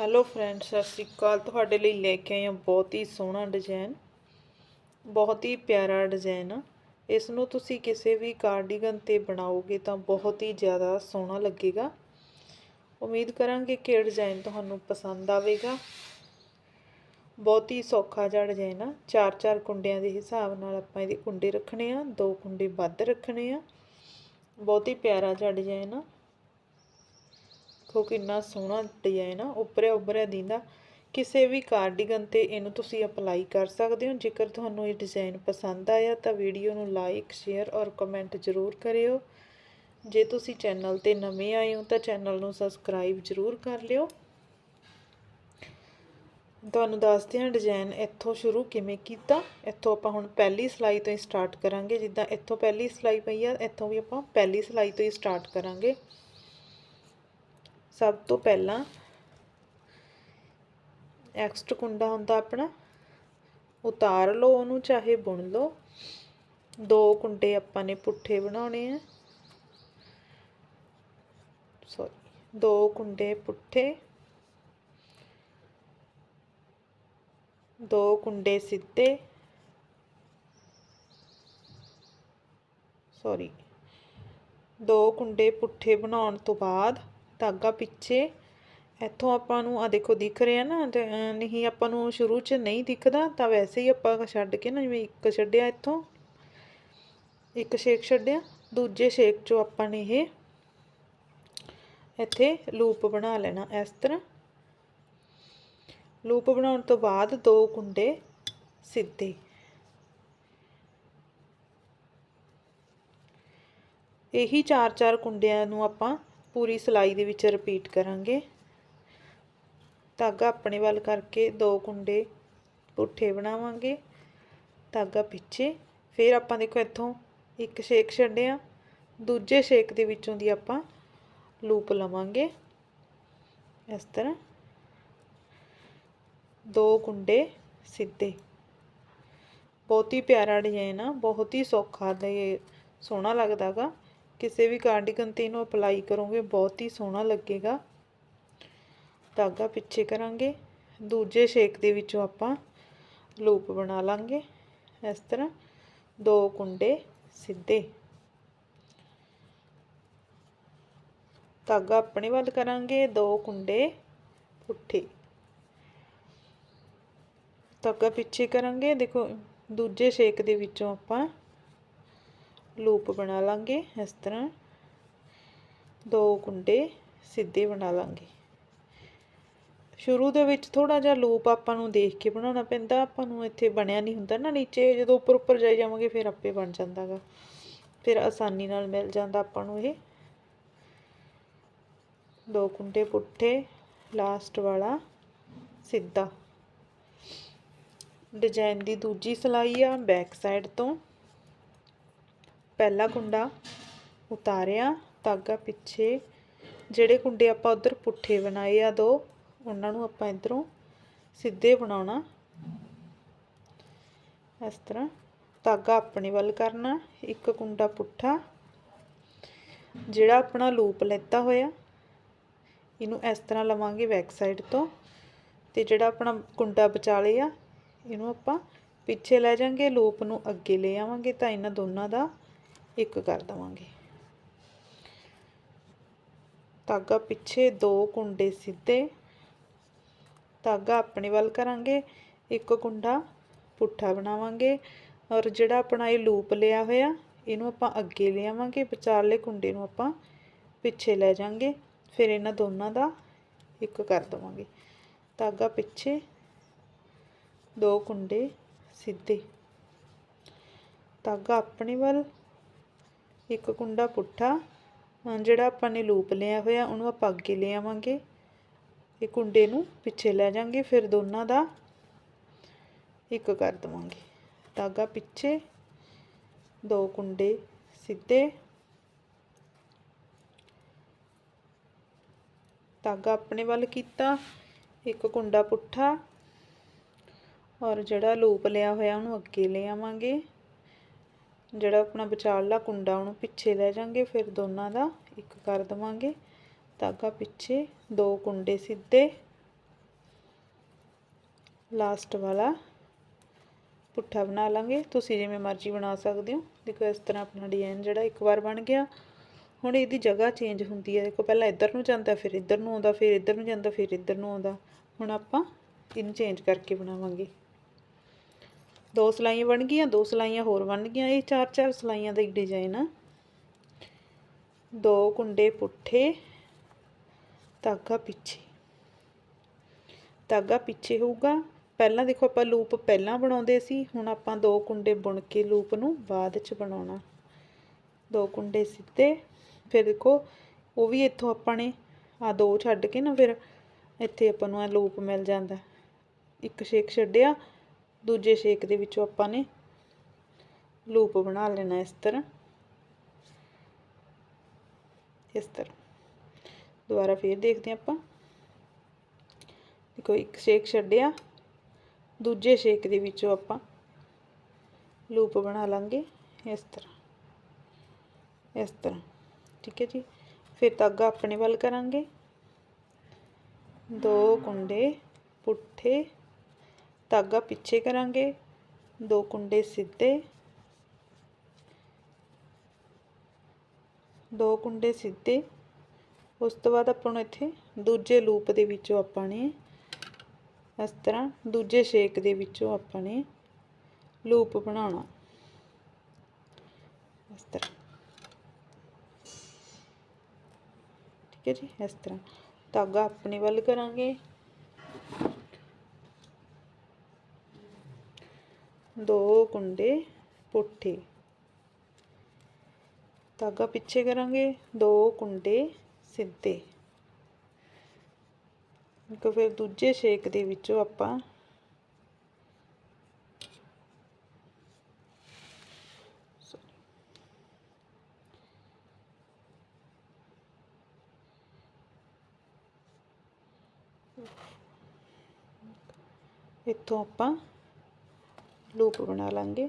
Hello friends ਸਤਿ ਸ਼੍ਰੀ ਅਕਾਲ। ਤੁਹਾਡੇ ਲਈ ਲੈ ਕੇ ਆਏ ਹਾਂ ਬਹੁਤ ਹੀ ਸੋਹਣਾ ਡਿਜ਼ਾਈਨ ਬਹੁਤ ਹੀ ਪਿਆਰਾ ਡਿਜ਼ਾਈਨ ਆ। ਇਸ ਨੂੰ ਤੁਸੀਂ ਕਿਸੇ ਵੀ ਕਾਰਡੀਗਨ ਤੇ ਬਣਾਓਗੇ ਤਾਂ ਬਹੁਤ ਹੀ ਜ਼ਿਆਦਾ ਸੋਹਣਾ ਲੱਗੇਗਾ। ਉਮੀਦ ਕਰਾਂਗੇ ਕਿ ਇਹ ਡਿਜ਼ਾਈਨ ਤੁਹਾਨੂੰ ਪਸੰਦ ਆਵੇਗਾ। ਬਹੁਤ ਹੀ ਸੌਖਾ ਜਿਹਾ ਡਿਜ਼ਾਈਨ ਆ। ਚਾਰ ਚਾਰ ਕੁੰਡਿਆਂ ਦੇ ਹਿਸਾਬ ਨਾਲ ਆਪਾਂ ਇਹਦੇ ਕੁੰਡੇ ਰੱਖਣੇ ਆ, ਦੋ ਕੁੰਡੇ ਵੱਧ ਰੱਖਣੇ ਆ। ਬਹੁਤ ਹੀ ਪਿਆਰਾ ਜਿਹਾ ਡਿਜ਼ਾਈਨ ਆ। ਦੇਖੋ ਕਿੰਨਾ ਸੋਹਣਾ ਡਿਜ਼ਾਈਨ ਆ ਉੱਪਰਿਆ ਉੱਭਰਿਆ ਦਿੰਦਾ। ਕਿਸੇ ਵੀ ਕਾਰਡੀਗਨ ਤੇ ਇਹਨੂੰ ਤੁਸੀਂ ਅਪਲਾਈ ਕਰ ਸਕਦੇ ਹੋ। ਜੇਕਰ ਤੁਹਾਨੂੰ ਇਹ ਡਿਜ਼ਾਈਨ ਪਸੰਦ ਆਇਆ ਤਾਂ ਵੀਡੀਓ ਨੂੰ ਲਾਈਕ ਸ਼ੇਅਰ ਔਰ ਕਮੈਂਟ ਜ਼ਰੂਰ ਕਰਿਓ। ਜੇ ਤੁਸੀਂ ਚੈਨਲ ਤੇ ਨਵੇਂ ਆਏ ਹੋ ਤਾਂ ਚੈਨਲ ਨੂੰ ਸਬਸਕ੍ਰਾਈਬ ਜ਼ਰੂਰ ਕਰ ਲਿਓ। ਤੁਹਾਨੂੰ ਦੱਸਦੇ ਹਾਂ ਡਿਜ਼ਾਈਨ ਇੱਥੋਂ ਸ਼ੁਰੂ ਕਿਵੇਂ ਕੀਤਾ। ਇੱਥੋਂ ਆਪਾਂ ਹੁਣ ਪਹਿਲੀ ਸਲਾਈ ਤੋਂ ਹੀ ਸਟਾਰਟ ਕਰਾਂਗੇ। ਜਿੱਦਾਂ ਇੱਥੋਂ ਪਹਿਲੀ ਸਲਾਈ ਪਈ ਆ, ਇੱਥੋਂ ਵੀ ਆਪਾਂ ਪਹਿਲੀ ਸਲਾਈ ਤੋਂ ਹੀ ਸਟਾਰਟ ਕਰਾਂਗੇ। ਸਭ ਤੋਂ ਪਹਿਲਾਂ ਐਕਸਟ ਕੁੰਡਾ ਹੁੰਦਾ ਆਪਣਾ, ਉਤਾਰ ਲਓ ਉਹਨੂੰ ਚਾਹੇ ਬੁਣ ਲਓ। ਦੋ ਕੁੰਡੇ ਆਪਾਂ ਨੇ ਪੁੱਠੇ ਬਣਾਉਣੇ ਆ। ਸੌਰੀ ਦੋ ਕੁੰਡੇ ਪੁੱਠੇ। ਦੋ ਕੁੰਡੇ ਸਿੱਧੇ। ਸੌਰੀ ਦੋ ਕੁੰਡੇ ਪੁੱਠੇ ਬਣਾਉਣ ਤੋਂ ਬਾਅਦ ਧਾਗਾ ਪਿੱਛੇ। ਇੱਥੋਂ ਆਪਾਂ ਨੂੰ ਆ ਦੇਖੋ ਦਿਖ ਰਿਹਾ ਨਾ ਤੇ, ਨਹੀਂ ਆਪਾਂ ਨੂੰ ਸ਼ੁਰੂ 'ਚ ਨਹੀਂ ਦਿਖਦਾ ਤਾਂ ਵੈਸੇ ਹੀ ਆਪਾਂ ਛੱਡ ਕੇ ਨਾ ਜਿਵੇਂ ਇੱਕ ਛੱਡਿਆ ਇੱਥੋਂ। ਇੱਕ ਛੇਕ ਛੱਡਿਆ ਦੂਜੇ ਛੇਕ 'ਚੋਂ ਆਪਾਂ ਨੇ ਇਹ ਇੱਥੇ ਲੂਪ ਬਣਾ ਲੈਣਾ ਇਸ ਤਰ੍ਹਾਂ। ਲੂਪ ਬਣਾਉਣ ਤੋਂ ਬਾਅਦ ਦੋ ਕੁੰਡੇ ਸਿੱਧੇ। ਇਹੀ ਚਾਰ ਚਾਰ ਕੁੰਡਿਆਂ ਨੂੰ ਆਪਾਂ ਪੂਰੀ ਸਿਲਾਈ ਦੇ ਵਿੱਚ ਰਿਪੀਟ ਕਰਾਂਗੇ। ਧਾਗਾ ਆਪਣੇ ਵੱਲ ਕਰਕੇ ਦੋ ਕੁੰਡੇ ਪੁੱਠੇ ਬਣਾਵਾਂਗੇ। ਧਾਗਾ ਪਿੱਛੇ। ਫਿਰ ਆਪਾਂ ਦੇਖੋ ਇੱਥੋਂ ਇੱਕ ਛੇਕ ਛੱਡਿਆ। ਦੂਜੇ ਛੇਕ ਦੇ ਵਿੱਚੋਂ ਦੀ ਆਪਾਂ ਲੂਪ ਲਵਾਂਗੇ। ਇਸ ਤਰ੍ਹਾਂ। ਦੋ ਕੁੰਡੇ ਸਿੱਧੇ। ਬਹੁਤ ਹੀ ਪਿਆਰਾ ਡਿਜ਼ਾਈਨ ਆ। ਬਹੁਤ ਹੀ ਸੌਖਾ ਤੇ ਸੋਹਣਾ ਲੱਗਦਾਗਾ ਕਿਸੇ ਵੀ ਕਾਰਡੀਗਨ ਤੇ ਇਹਨੂੰ ਅਪਲਾਈ ਕਰੋਗੇ, ਬਹੁਤ ਹੀ ਸੋਹਣਾ ਲੱਗੇਗਾ। ਧਾਗਾ ਪਿੱਛੇ ਕਰਾਂਗੇ, ਦੂਜੇ ਛੇਕ ਦੇ ਵਿੱਚੋਂ ਆਪਾਂ ਲੂਪ ਬਣਾ ਲਾਂਗੇ। ਇਸ ਤਰ੍ਹਾਂ ਦੋ ਕੁੰਡੇ ਸਿੱਧੇ। ਧਾਗਾ ਆਪਣੇ ਵੱਲ ਕਰਾਂਗੇ, ਦੋ ਕੁੰਡੇ ਪੁੱਠੇ। ਧਾਗਾ ਪਿੱਛੇ ਕਰਾਂਗੇ, ਦੇਖੋ ਦੂਜੇ ਛੇਕ ਦੇ ਵਿੱਚੋਂ ਆਪਾਂ ਲੂਪ ਬਣਾ ਲਾਂਗੇ ਇਸ ਤਰ੍ਹਾਂ। ਦੋ ਕੁੰਡੇ ਸਿੱਧੇ ਬਣਾ ਲਾਂਗੇ। ਸ਼ੁਰੂ ਦੇ ਵਿੱਚ ਥੋੜਾ ਜਿਹਾ ਲੂਪ ਆਪਾਂ ਨੂੰ ਦੇਖ ਕੇ ਬਣਾਉਣਾ ਪੈਂਦਾ, ਆਪਾਂ ਨੂੰ ਇੱਥੇ ਬਣਿਆ ਨਹੀਂ ਹੁੰਦਾ ਨਾ ਨੀਚੇ। ਜਦੋਂ ਉੱਪਰ ਉੱਪਰ ਜਾਈ ਜਾਵਾਂਗੇ, ਫਿਰ ਆਪੇ ਬਣ ਜਾਂਦਾਗਾ। ਫਿਰ ਆਸਾਨੀ ਨਾਲ ਮਿਲ ਜਾਂਦਾ ਆਪਾਂ ਨੂੰ ਇਹ। ਦੋ ਕੁੰਡੇ ਪੁੱਠੇ, ਲਾਸਟ ਵਾਲਾ ਸਿੱਧਾ। ਡਿਜ਼ਾਈਨ ਦੀ ਦੂਜੀ ਸਲਾਈ ਆ ਬੈਕ ਸਾਈਡ ਤੋਂ। ਪਹਿਲਾ ਕੁੰਡਾ ਉਤਾਰਿਆ, ਧਾਗਾ ਪਿੱਛੇ। ਜਿਹੜੇ ਕੁੰਡੇ ਆਪਾਂ ਉਧਰ ਪੁੱਠੇ ਬਣਾਏ ਆ ਦੋ, ਉਹਨਾਂ ਨੂੰ ਆਪਾਂ ਇਧਰੋਂ ਸਿੱਧੇ ਬਣਾਉਣਾ। ਇਸ ਤਰ੍ਹਾਂ ਧਾਗਾ ਆਪਣੇ ਵੱਲ ਕਰਨਾ, ਇੱਕ ਕੁੰਡਾ ਪੁੱਠਾ, ਜਿਹੜਾ ਆਪਣਾ ਲੂਪ ਲੈਤਾ ਹੋਇਆ। ਇਹਨੂੰ ਇਸ ਤਰ੍ਹਾਂ ਲਵਾਂਗੇ ਬੈਕ ਸਾਈਡ ਤੋਂ ਤੇ ਜਿਹੜਾ ਆਪਣਾ ਕੁੰਡਾ ਵਿਚਾਲੇ ਆ, ਇਹਨੂੰ ਆਪਾਂ ਪਿੱਛੇ ਲੈ ਜਾਾਂਗੇ, ਲੂਪ ਨੂੰ ਅੱਗੇ ਲੈ ਆਵਾਂਗੇ ਤਾਂ ਇਹਨਾਂ ਦੋਨਾਂ ਦਾ ਇੱਕ ਕਰ ਦਵਾਂਗੇ। ਧਾਗਾ ਪਿੱਛੇ ਦੋ ਕੁੰਡੇ ਸਿੱਧੇ। ਧਾਗਾ ਆਪਣੇ ਵੱਲ ਕਰਾਂਗੇ। ਇੱਕ ਕੁੰਡਾ ਪੁੱਠਾ ਬਣਾਵਾਂਗੇ ਔਰ ਜਿਹੜਾ ਆਪਣਾ ਇਹ ਲੂਪ ਲਿਆ ਹੋਇਆ, ਇਹਨੂੰ ਆਪਾਂ ਅੱਗੇ ਲਿਆਵਾਂਗੇ। ਵਿਚਾਰਲੇ ਕੁੰਡੇ ਨੂੰ ਆਪਾਂ ਪਿੱਛੇ ਲੈ ਜਾਾਂਗੇ ਫਿਰ ਇਹਨਾਂ ਦੋਨਾਂ ਦਾ ਇੱਕ ਕਰ ਦਵਾਂਗੇ। ਧਾਗਾ ਪਿੱਛੇ ਦੋ ਕੁੰਡੇ ਸਿੱਧੇ। ਧਾਗਾ ਆਪਣੇ ਵੱਲ ਇੱਕ ਕੁੰਡਾ ਪੁੱਠਾ ਜਿਹੜਾ ਆਪਾਂ ਨੇ ਲੂਪ ਲਿਆ ਹੋਇਆ, ਉਹਨੂੰ ਆਪਾਂ ਅੱਗੇ ਲੈ ਆਵਾਂਗੇ। ਇਹ ਕੁੰਡੇ ਨੂੰ ਪਿੱਛੇ ਲੈ ਜਾਾਂਗੇ, ਫਿਰ ਦੋਨਾਂ ਦਾ ਇੱਕ ਕਰ ਦਵਾਂਗੇ। ਧਾਗਾ ਪਿੱਛੇ, ਦੋ ਕੁੰਡੇ ਸਿੱਧੇ। ਧਾਗਾ ਆਪਣੇ ਵੱਲ ਕੀਤਾ, ਇੱਕ ਕੁੰਡਾ ਪੁੱਠਾ। ਔਰ ਜਿਹੜਾ ਲੂਪ ਲਿਆ ਹੋਇਆ, ਉਹਨੂੰ ਅੱਗੇ ਲੈ ਆਵਾਂਗੇ। ਜਿਹੜਾ ਆਪਣਾ ਵਿਚਾਲਲਾ ਕੁੰਡਾ ਉਹਨੂੰ ਪਿੱਛੇ ਲੈ ਜਾਾਂਗੇ, ਫਿਰ ਦੋਨਾਂ ਦਾ ਇੱਕ ਕਰ ਦਵਾਂਗੇ। ਧਾਗਾ ਪਿੱਛੇ, ਦੋ ਕੁੰਡੇ ਸਿੱਧੇ। ਲਾਸਟ ਵਾਲਾ। ਪੁੱਠਾ ਬਣਾ ਲਾਂਗੇ। ਤੁਸੀਂ ਜਿਵੇਂ ਮਰਜ਼ੀ ਬਣਾ ਸਕਦੇ ਹੋ। ਦੇਖੋ, ਇਸ ਤਰ੍ਹਾਂ ਆਪਣਾ ਡਿਜ਼ਾਈਨ ਜਿਹੜਾ ਇੱਕ ਵਾਰ ਬਣ ਗਿਆ। ਹੁਣ ਇਹਦੀ ਜਗ੍ਹਾ ਚੇਂਜ ਹੁੰਦੀ ਹੈ। ਦੇਖੋ, ਪਹਿਲਾਂ ਇੱਧਰ ਨੂੰ ਜਾਂਦਾ, ਫਿਰ ਇੱਧਰ ਨੂੰ ਆਉਂਦਾ, ਫਿਰ ਇੱਧਰ ਨੂੰ ਜਾਂਦਾ, ਫਿਰ ਇੱਧਰ ਨੂੰ ਆਉਂਦਾ। ਹੁਣ ਆਪਾਂ ਇਹਨੂੰ ਚੇਂਜ ਕਰਕੇ ਬਣਾਵਾਂਗੇ। ਦੋ ਸਲਾਈਆਂ ਬਣ ਗਈਆਂ, ਦੋ ਸਲਾਈਆਂ ਹੋਰ ਬਣ ਗਈਆਂ, ਇਹ ਚਾਰ ਚਾਰ ਸਲਾਈਆਂ ਦਾ ਇੱਕ ਡਿਜ਼ਾਈਨ ਆ। ਦੋ ਕੁੰਡੇ ਪੁੱਠੇ, ਧਾਗਾ ਪਿੱਛੇ। ਧਾਗਾ ਪਿੱਛੇ ਹੋਊਗਾ। ਪਹਿਲਾਂ ਦੇਖੋ ਆਪਾਂ ਲੂਪ ਪਹਿਲਾਂ ਬਣਾਉਂਦੇ ਸੀ, ਹੁਣ ਆਪਾਂ ਦੋ ਕੁੰਡੇ ਬੁਣ ਕੇ ਲੂਪ ਨੂੰ ਬਾਅਦ ਚ ਬਣਾਉਣਾ। ਦੋ ਕੁੰਡੇ ਸਿੱਧੇ, ਫਿਰ ਦੇਖੋ ਉਹ ਵੀ ਇੱਥੋਂ ਆਪਾਂ ਨੇ ਆ ਦੋ ਛੱਡ ਕੇ ਨਾ ਫਿਰ ਇੱਥੇ ਆਪਾਂ ਨੂੰ ਇਹ ਲੂਪ ਮਿਲ ਜਾਂਦਾ। ਇੱਕ ਛੇਕ ਛੱਡਿਆ ਦੂਜੇ ਸ਼ੇਕ ਦੇ ਵਿੱਚੋਂ ਆਪਾਂ ਨੇ ਲੂਪ ਬਣਾ ਲੈਣਾ ਇਸ ਤਰ੍ਹਾਂ। ਇਸ ਤਰ੍ਹਾਂ। ਦੁਬਾਰਾ ਫੇਰ ਦੇਖਦੇ ਹਾਂ ਆਪਾਂ। ਦੇਖੋ, ਇੱਕ ਸ਼ੇਕ ਛੱਡਿਆ। ਦੂਜੇ ਸ਼ੇਕ ਦੇ ਵਿੱਚੋਂ ਆਪਾਂ ਲੂਪ ਬਣਾ ਲਾਂਗੇ। ਇਸ ਤਰ੍ਹਾਂ। ਇਸ ਤਰ੍ਹਾਂ। ਠੀਕ ਹੈ ਜੀ। ਫਿਰ ਧਾਗਾ ਆਪਣੇ ਵੱਲ ਕਰਾਂਗੇ। ਦੋ ਕੁੰਡੇ ਪੁੱਠੇ ਧਾਗਾ ਪਿੱਛੇ ਕਰਾਂਗੇ। ਦੋ ਕੁੰਡੇ ਸਿੱਧੇ। ਦੋ ਕੁੰਡੇ ਸਿੱਧੇ। ਉਸ ਤੋਂ ਬਾਅਦ ਆਪਾਂ ਨੂੰ ਇੱਥੇ ਦੂਜੇ ਲੂਪ ਦੇ ਵਿੱਚੋਂ ਆਪਾਂ ਨੇ ਇਸ ਤਰ੍ਹਾਂ ਦੂਜੇ ਛੇਕ ਦੇ ਵਿੱਚੋਂ ਆਪਾਂ ਨੇ ਲੂਪ ਬਣਾਉਣਾ। ਇਸ ਤਰ੍ਹਾਂ। ਠੀਕ ਹੈ ਜੀ, ਇਸ ਤਰ੍ਹਾਂ। ਧਾਗਾ ਆਪਣੇ ਵੱਲ ਕਰਾਂਗੇ। ਦੋ ਕੁੰਡੇ ਪੁੱਠੇ। ਧਾਗਾ ਪਿੱਛੇ ਕਰਾਂਗੇ, ਦੋ ਕੁੰਡੇ ਸਿੱਧੇ। ਇੱਕ ਫਿਰ ਦੂਜੇ ਛੇਕ ਦੇ ਵਿੱਚੋਂ ਆਪਾਂ ਇੱਥੋਂ ਆਪਾਂ ਲੂਪ ਬਣਾ ਲਾਂਗੇ।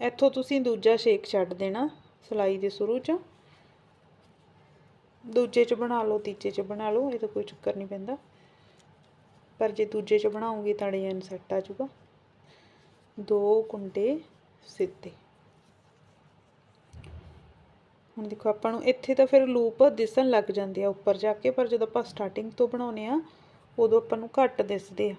ਇੱਥੋਂ ਤੁਸੀਂ ਦੂਜਾ ਛੇਕ ਛੱਡ ਦੇਣਾ ਸਲਾਈ ਦੇ ਸ਼ੁਰੂ 'ਚ। ਦੂਜੇ 'ਚ ਬਣਾ ਲਓ, ਤੀਜੇ 'ਚ ਬਣਾ ਲਓ, ਇਹ ਤਾਂ ਕੋਈ ਚੱਕਰ ਨਹੀਂ ਪੈਂਦਾ। ਪਰ ਜੇ ਦੂਜੇ 'ਚ ਬਣਾਉਂਗੇ ਤਾਂ ਡਿਜ਼ਾਈਨ ਸੈੱਟ ਆ ਜਾਊਗਾ। ਦੋ ਕੁੰਡੇ ਸਿੱਧੇ। ਹੁਣ ਦੇਖੋ ਆਪਾਂ ਨੂੰ ਇੱਥੇ ਤਾਂ ਫਿਰ ਲੂਪ ਦਿਸਣ ਲੱਗ ਜਾਂਦੇ ਆ ਉੱਪਰ ਜਾ ਕੇ, ਪਰ ਜਦੋਂ ਆਪਾਂ ਸਟਾਰਟਿੰਗ ਤੋਂ ਬਣਾਉਨੇ ਆ ਉਦੋਂ ਆਪਾਂ ਨੂੰ ਘੱਟ ਦਿਸਦੇ ਆ।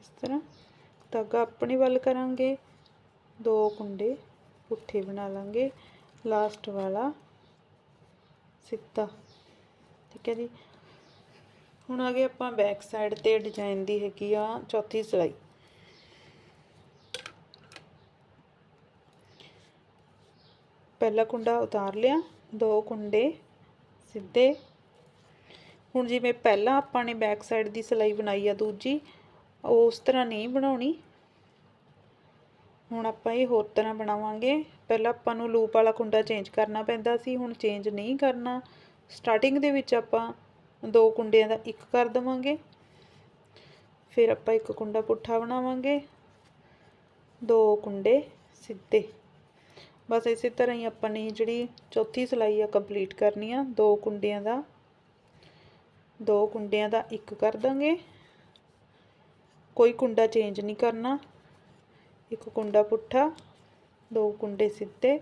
ਇਸ ਤਰ੍ਹਾਂ ਧਾਗਾ ਆਪਣੇ ਵੱਲ ਕਰਾਂਗੇ, ਦੋ ਕੁੰਡੇ ਪੁੱਠੇ ਬਣਾ ਲਾਂਗੇ, ਲਾਸਟ ਵਾਲਾ ਸਿੱਧਾ ਠੀਕ ਹੈ ਜੀ। ਹੁਣ ਆ ਗਏ ਆਪਾਂ ਬੈਕ ਸਾਈਡ ਤੇ ਡਿਜ਼ਾਈਨ ਦੀ ਹੈਗੀ ਆ ਚੌਥੀ ਸਿਲਾਈ। ਪਹਿਲਾ ਕੁੰਡਾ ਉਤਾਰ ਲਿਆ, ਦੋ ਕੁੰਡੇ ਸਿੱਧੇ। ਹੁਣ ਜਿਵੇਂ ਪਹਿਲਾਂ ਆਪਾਂ ਨੇ ਬੈਕ ਸਾਈਡ ਦੀ ਸਿਲਾਈ ਬਣਾਈ ਆ ਦੂਜੀ ਉਸ ਤਰ੍ਹਾਂ ਨਹੀਂ ਬਣਾਉਣੀ। ਹੁਣ ਆਪਾਂ ਇਹ ਹੋਰ ਤਰ੍ਹਾਂ ਬਣਾਵਾਂਗੇ। ਪਹਿਲਾਂ ਆਪਾਂ ਨੂੰ ਲੂਪ ਵਾਲਾ ਕੁੰਡਾ ਚੇਂਜ ਕਰਨਾ ਪੈਂਦਾ ਸੀ, ਹੁਣ ਚੇਂਜ ਨਹੀਂ ਕਰਨਾ। ਸਟਾਰਟਿੰਗ ਦੇ ਵਿੱਚ ਆਪਾਂ ਦੋ ਕੁੰਡਿਆਂ ਦਾ ਇੱਕ ਕਰ ਦਵਾਂਗੇ। ਫਿਰ ਆਪਾਂ ਇੱਕ ਕੁੰਡਾ ਪੁੱਠਾ ਬਣਾਵਾਂਗੇ। ਦੋ ਕੁੰਡੇ ਸਿੱਧੇ। ਬਸ ਇਸੇ ਤਰ੍ਹਾਂ ਹੀ ਆਪਾਂ ਨੇ ਜਿਹੜੀ ਚੌਥੀ ਸਲਾਈ ਆ ਕੰਪਲੀਟ ਕਰਨੀ ਆ। ਦੋ ਕੁੰਡਿਆਂ ਦਾ, ਦੋ ਕੁੰਡਿਆਂ ਦਾ ਇੱਕ ਕਰ ਦਾਂਗੇ। ਕੋਈ ਕੁੰਡਾ ਚੇਂਜ ਨਹੀਂ ਕਰਨਾ। ਇੱਕ ਕੁੰਡਾ ਪੁੱਠਾ, ਦੋ ਕੁੰਡੇ ਸਿੱਧੇ।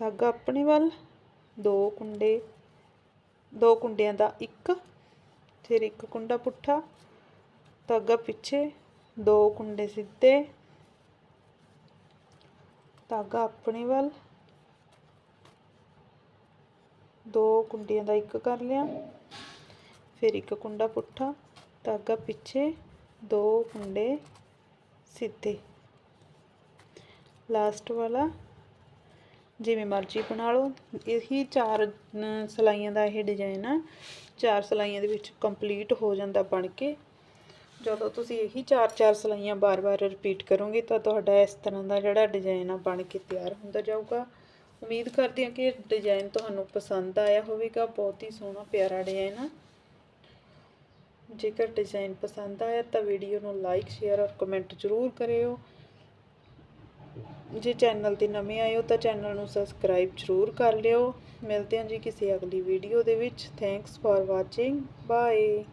ਧਾਗਾ ਆਪਣੇ ਵੱਲ, ਦੋ ਕੁੰਡੇ, ਦੋ ਕੁੰਡਿਆਂ ਦਾ ਇੱਕ, ਫਿਰ ਇੱਕ ਕੁੰਡਾ ਪੁੱਠਾ ਧਾਗਾ ਪਿੱਛੇ, ਦੋ ਕੁੰਡੇ ਸਿੱਧੇ ਧਾਗਾ ਆਪਣੇ ਵੱਲ, ਦੋ ਕੁੰਡੀਆਂ ਦਾ ਇੱਕ ਕਰ ਲਿਆ, ਫਿਰ ਇੱਕ ਕੁੰਡਾ ਪੁੱਠਾ ਧਾਗਾ ਪਿੱਛੇ, ਦੋ ਕੁੰਡੇ ਸਿੱਧੇ। ਲਾਸਟ ਵਾਲਾ ਜਿਵੇਂ ਮਰਜ਼ੀ ਬਣਾ ਲਓ। ਇਹੀ ਚਾਰ ਅਮ, ਸਲਾਈਆਂ ਦਾ ਇਹ ਡਿਜ਼ਾਈਨ ਆ। ਚਾਰ ਸਲਾਈਆਂ ਦੇ ਵਿੱਚ ਕੰਪਲੀਟ ਹੋ ਜਾਂਦਾ ਬਣ ਕੇ। ਜਦੋਂ ਤੁਸੀਂ ਇਹੀ ਚਾਰ ਚਾਰ ਸਲਾਈਆਂ ਬਾਰ-ਬਾਰ ਰਿਪੀਟ ਕਰੋਗੇ ਤਾਂ ਤੁਹਾਡਾ ਇਸ ਤਰ੍ਹਾਂ ਦਾ ਜਿਹੜਾ ਡਿਜ਼ਾਈਨ ਆ ਬਣ ਕੇ ਤਿਆਰ ਹੁੰਦਾ ਜਾਊਗਾ। ਉਮੀਦ ਕਰਦੀ ਹਾਂ ਕਿ ਡਿਜ਼ਾਈਨ ਤੁਹਾਨੂੰ ਪਸੰਦ ਆਇਆ ਹੋਵੇਗਾ। ਬਹੁਤ ਹੀ ਸੋਹਣਾ ਪਿਆਰਾ ਡਿਜ਼ਾਈਨ ਆ। ਜੇਕਰ ਡਿਜ਼ਾਈਨ ਪਸੰਦ ਆਇਆ ਤਾਂ ਵੀਡੀਓ ਨੂੰ ਲਾਈਕ ਸ਼ੇਅਰ ਔਰ ਕਮੈਂਟ ਜ਼ਰੂਰ ਕਰਿਓ। ਜੇ ਚੈਨਲ ਤੇ ਨਵੇਂ ਆਏ ਹੋ ਤਾਂ ਚੈਨਲ ਨੂੰ ਸਬਸਕ੍ਰਾਈਬ ਜ਼ਰੂਰ ਕਰ ਲਿਓ। ਮਿਲਦੇ ਹਾਂ ਜੀ ਕਿਸੇ ਅਗਲੀ ਵੀਡੀਓ ਦੇ ਵਿੱਚ। Thanks for watching bye